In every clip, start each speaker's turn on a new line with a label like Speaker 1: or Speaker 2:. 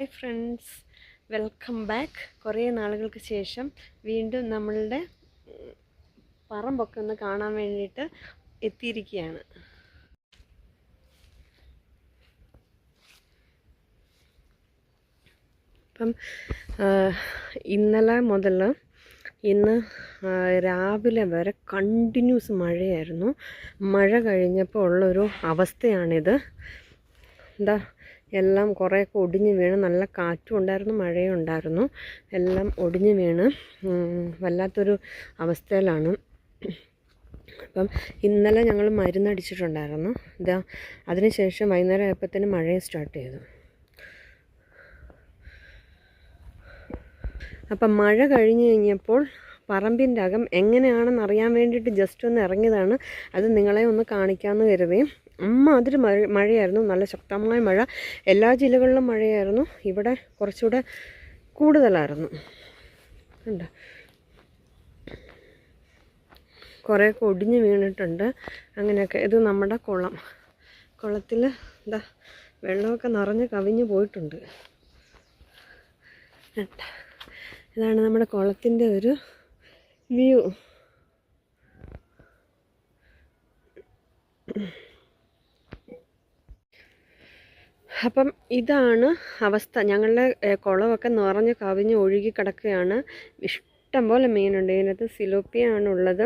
Speaker 1: Hi friends welcome back കുറേ നാളുകൾക്ക് ശേഷം വീണ്ടും നമ്മളുടെ പറമ്പൊക്കെ ഒന്ന് കാണാൻ വേണ്ടിയിട്ട് എത്തിയിരിക്കുകയാണ്. അപ്പം ഇന്നലെ മുതൽ ഇന്ന് രാവിലെ വരെ കണ്ടിന്യൂസ് മഴയായിരുന്നു. മഴ കഴിഞ്ഞപ്പോൾ ഉള്ളൊരു അവസ്ഥയാണിത്. എന്താ എല്ലാം കുറേയൊക്കെ ഒടിഞ്ഞ് വീണ് നല്ല കാറ്റും ഉണ്ടായിരുന്നു മഴയും ഉണ്ടായിരുന്നു എല്ലാം ഒടിഞ്ഞ് വീണ്. വല്ലാത്തൊരു അവസ്ഥയിലാണ്. അപ്പം ഇന്നലെ ഞങ്ങൾ മരുന്നടിച്ചിട്ടുണ്ടായിരുന്നു. ഇതാ അതിനുശേഷം വൈകുന്നേരം ആയപ്പോഴത്തേന് മഴയും സ്റ്റാർട്ട് ചെയ്തു. അപ്പം മഴ കഴിഞ്ഞ് കഴിഞ്ഞപ്പോൾ പറമ്പിന്റെ അകം എങ്ങനെയാണെന്ന് അറിയാൻ വേണ്ടിയിട്ട് ജസ്റ്റ് ഒന്ന് ഇറങ്ങിയതാണ്. അത് നിങ്ങളെ ഒന്ന് കാണിക്കാമെന്ന് കരുതി. അമ്മ അതൊരു മഴ മഴയായിരുന്നു. നല്ല ശക്തമായ മഴ. എല്ലാ ജില്ലകളിലും മഴയായിരുന്നു. ഇവിടെ കുറച്ചുകൂടെ കൂടുതലായിരുന്നു. ഉണ്ട് കുറേയൊക്കെ ഒടിഞ്ഞ് വീണിട്ടുണ്ട്. അങ്ങനെയൊക്കെ. ഇത് നമ്മുടെ കുളം. കുളത്തിൽ എന്താ വെള്ളമൊക്കെ നിറഞ്ഞ് കവിഞ്ഞ് പോയിട്ടുണ്ട്? ഇതാണ് നമ്മുടെ കുളത്തിന്റെ ഒരു വ്യൂ. അപ്പം ഇതാണ് അവസ്ഥ. ഞങ്ങളുടെ കുളമൊക്കെ നിറഞ്ഞ് കവിഞ്ഞ് ഒഴുകി കിടക്കുകയാണ്. ഇഷ്ടം പോലെ മീനുണ്ട്. ഇതിനകത്ത് സിലോപ്പിയാണുള്ളത്.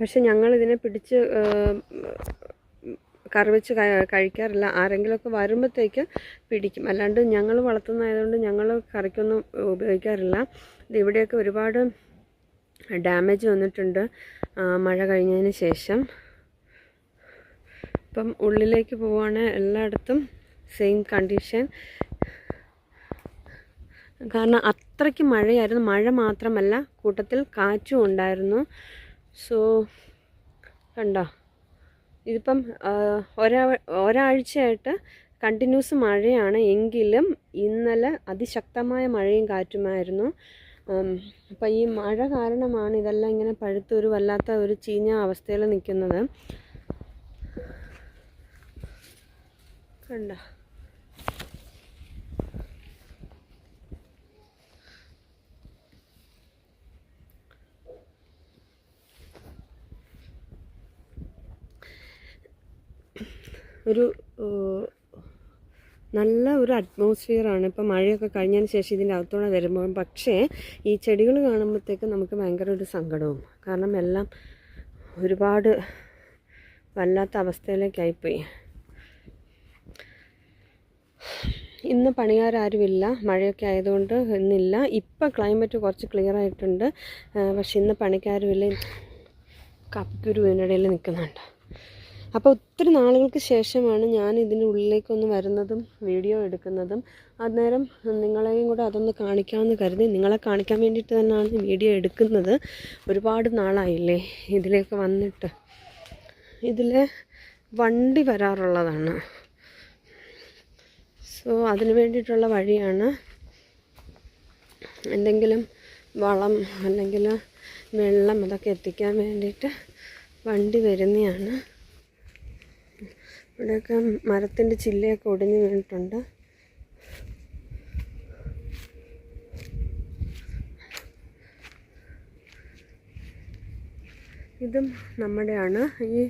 Speaker 1: പക്ഷെ ഞങ്ങളിതിനെ പിടിച്ച് കറിവെച്ച് കഴിക്കാറില്ല. ആരെങ്കിലുമൊക്കെ വരുമ്പോഴത്തേക്ക് പിടിക്കും. അല്ലാണ്ട് ഞങ്ങൾ വളർത്തുന്നതായതുകൊണ്ട് ഞങ്ങൾ കറിക്കൊന്നും ഉപയോഗിക്കാറില്ല. ഇത് ഇവിടെയൊക്കെ ഒരുപാട് ഡാമേജ് വന്നിട്ടുണ്ട്. മഴ കഴിഞ്ഞതിന് ശേഷം. ഇപ്പം ഉള്ളിലേക്ക് പോവുകയാണ് എല്ലായിടത്തും സെയിം കണ്ടീഷൻ കാരണം അത്രയ്ക്ക് മഴയായിരുന്നു. മഴ മാത്രമല്ല കൂട്ടത്തിൽ കാറ്റും ഉണ്ടായിരുന്നു. സോ കണ്ടോ? ഇതിപ്പം ഒരാ ഒരാഴ്ചയായിട്ട് കണ്ടിന്യൂസ് മഴയാണ്. എങ്കിലും ഇന്നലെ അതിശക്തമായ മഴയും കാറ്റുമായിരുന്നു. അപ്പം ഈ മഴ കാരണമാണ് ഇതെല്ലാം ഇങ്ങനെ പഴുത്തൊരു വല്ലാത്ത ഒരു ചീഞ്ഞ അവസ്ഥയിൽ നിൽക്കുന്നത്. കണ്ടോ? ഒരു നല്ല ഒരു അറ്റ്മോസ്ഫിയറാണ് ഇപ്പം മഴയൊക്കെ കഴിഞ്ഞതിന് ശേഷം ഇതിന്റെ അകത്തോടെ വരുമ്പോൾ പക്ഷേ ഈ ചെടികൾ കാണുമ്പോഴത്തേക്ക് നമുക്ക് ഭയങ്കര ഒരു സങ്കടവും. കാരണം എല്ലാം ഒരുപാട് വല്ലാത്ത അവസ്ഥയിലേക്കായിപ്പോയി. ഇന്ന് പണിയാരാരുമില്ല മഴയൊക്കെ ആയതുകൊണ്ട് ഇന്നില്ല. ഇപ്പം ക്ലൈമറ്റ് കുറച്ച് ക്ലിയർ ആയിട്ടുണ്ട്. പക്ഷേ ഇന്ന് പണിക്കാരുമില്ല. കപ്പിക്കുരു ഇതിനിടയിൽ നിൽക്കുന്നുണ്ട്. അപ്പോൾ ഒത്തിരി നാളുകൾക്ക് ശേഷമാണ് ഞാൻ ഇതിന്റെ ഉള്ളിലേക്കൊന്ന് വരുന്നതും വീഡിയോ എടുക്കുന്നതും. അന്നേരം നിങ്ങളെയും കൂടെ അതൊന്ന് കാണിക്കാമെന്ന് കരുതി നിങ്ങളെ കാണിക്കാൻ വേണ്ടിയിട്ട് തന്നെയാണ് വീഡിയോ എടുക്കുന്നത്. ഒരുപാട് നാളായില്ലേ ഇതിലേക്ക് വന്നിട്ട്. ഇതിൽ വണ്ടി വരാറുള്ളതാണ്. സോ അതിന് വേണ്ടിയിട്ടുള്ള വഴിയാണ് എന്തെങ്കിലും വളം അല്ലെങ്കിൽ വെള്ളം അതൊക്കെ എത്തിക്കാൻ വേണ്ടിയിട്ട് വണ്ടി വരുന്നതാണ്. ഇവിടെയൊക്കെ മരത്തിന്റെ ചില്ലയൊക്കെ ഒടിഞ്ഞു വീണിട്ടുണ്ട്. ഇതും നമ്മുടെയാണ്. ഈ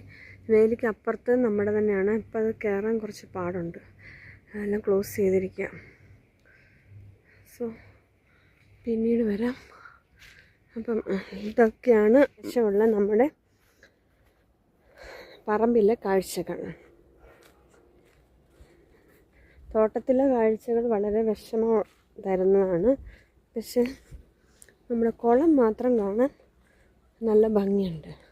Speaker 1: വേലിക്ക് അപ്പുറത്ത് നമ്മുടെ തന്നെയാണ്. ഇപ്പം അത് കയറാൻ കുറച്ച് പാടുണ്ട്. അതെല്ലാം ക്ലോസ് ചെയ്തിരിക്കാം. സോ പിന്നീട് വരാം. അപ്പം ഇതൊക്കെയാണ് ശേഷമുള്ള നമ്മുടെ പറമ്പിലെ കാഴ്ചകൾ. തോട്ടത്തിലെ കാഴ്ചകൾ വളരെ വിഷമം തരുന്നതാണ്. പക്ഷെ നമ്മുടെ കുളം മാത്രം കാണാൻ നല്ല ഭംഗിയുണ്ട്.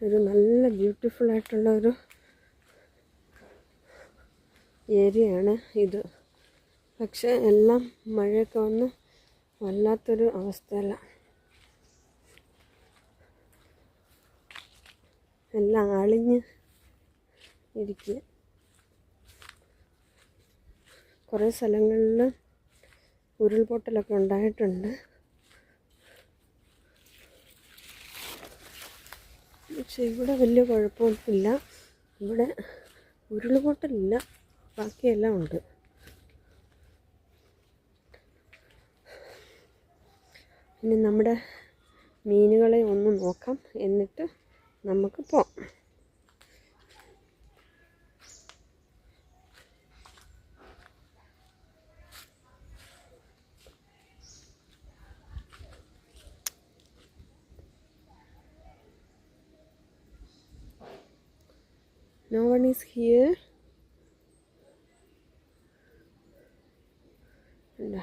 Speaker 1: ഒരു നല്ല ബ്യൂട്ടിഫുൾ ആയിട്ടുള്ള ഒരു ഏരിയയാണ് ഇത്. പക്ഷെ എല്ലാം മഴയൊക്കെ വന്ന് വല്ലാത്തൊരു അവസ്ഥയല്ല. എല്ലാം അളിഞ്ഞ് ഇരിക്കുക കുറേ സ്ഥലങ്ങളിൽ ഉരുൾപൊട്ടലൊക്കെ ഉണ്ടായിട്ടുണ്ട്. പക്ഷെ ഇവിടെ വലിയ കുഴപ്പമൊന്നുമില്ല. ഇവിടെ ഉരുളുപൊട്ടലില്ല. ബാക്കിയെല്ലാം ഉണ്ട്. ഇനി നമ്മുടെ മീനുകളെ ഒന്ന് നോക്കാം. എന്നിട്ട് നമുക്ക് പോകാം. One is here. ഇല്ല.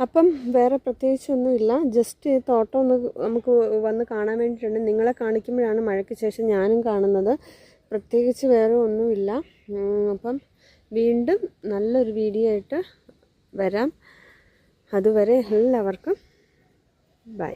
Speaker 1: അപ്പം വേറെ പ്രത്യേകിച്ചൊന്നുമില്ല. ജസ്റ്റ് ഈ തോട്ടം ഒന്ന് നമുക്ക് വന്ന് കാണാൻ വേണ്ടിയിട്ടുണ്ട്. നിങ്ങളെ കാണിക്കുമ്പോഴാണ് മഴയ്ക്ക് ശേഷം ഞാനും കാണുന്നത്. പ്രത്യേകിച്ച് വേറെ ഒന്നുമില്ല. അപ്പം വീണ്ടും നല്ലൊരു വീഡിയോ ആയിട്ട് വരാം. അതുവരെ എല്ലാവർക്കും ബൈ.